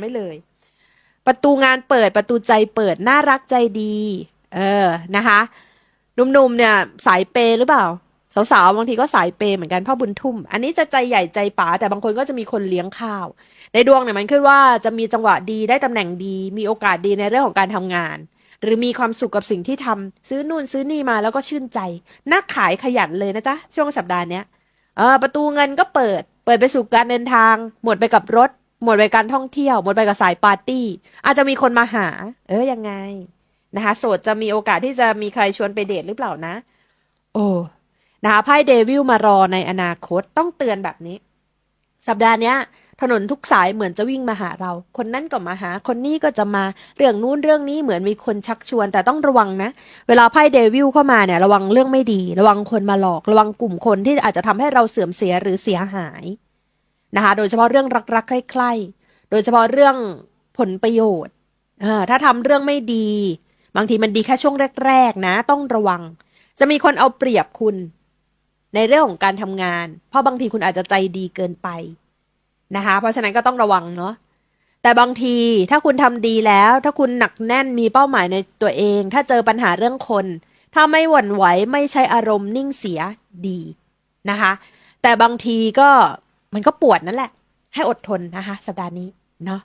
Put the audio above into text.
ไม่เลย ประตูงานเปิดประตูใจเปิดน่ารักใจดี เออนะคะหนุ่มๆเนี่ยสายเปหรือเปล่าสาวๆบางทีก็สายเปเหมือนกันพ่อบุญทุ่ม อันนี้จะใจใหญ่ใจป๋าแต่บางคนก็จะมีคนเลี้ยงข้าว ในดวงเนี่ยมันขึ้นว่าจะมีจังหวะดีได้ตำแหน่งดี มีโอกาสดีในเรื่องของการทำงาน หรือมีความสุขกับสิ่งที่ทำซื้อนู่นซื้อนี่มาแล้วก็ชื่นใจ นักขายขยันเลยนะจ๊ะช่วงสัปดาห์เนี้ยเออประตูเงินก็เปิด เปิดไปสู่การเดินทาง หมดไปกับรถ หมดไปการท่องเที่ยว หมดไปกับสายปาร์ตี้ อาจจะมีคนมาหา เออยังไงนะคะโสดจะมีโอกาสที่จะมีใครชวนไปเดทหรือเปล่านะ โอ้นะคะไพ่เดวิลมารอในอนาคตต้องเตือนแบบนี้ สัปดาห์เนี้ย ถนนทุกสายเหมือนจะวิ่งมาหาเรา คนนั้นก็มาหา คนนี้ก็จะมาเรื่องนู้นเรื่องนี้เหมือนมีคนชักชวน แต่ต้องระวังนะ เวลาไพ่เดวิลเข้ามาเนี่ย ระวังเรื่องไม่ดี ระวังคนมาหลอก ระวังกลุ่มคนที่อาจจะทำให้เราเสื่อมเสียหรือเสียหาย นะคะ โดยเฉพาะเรื่องรักๆใคร่ๆโดยเฉพาะเรื่องผลประโยชน์ถ้าทำเรื่องไม่ดี บางทีมันดีแค่ช่วงแรก ๆ นะ ต้องระวัง จะมีคนเอาเปรียบคุณ ในเรื่องของการทำงาน เพราะบางทีคุณอาจจะใจดีเกินไปนะคะ เพราะฉะนั้นก็ต้องระวังเนาะแต่บางทีถ้าคุณทำดีแล้ว ถ้าคุณหนักแน่นมีเป้าหมายในตัวเอง ถ้าเจอปัญหาเรื่องคน ถ้าไม่หวั่นไหวไม่ใช้อารมณ์นิ่งเสียดีนะคะ แต่บางทีก็ มันก็ปวดนั่นแหละ ให้อดทนนะคะ สัปดาห์นี้เนาะ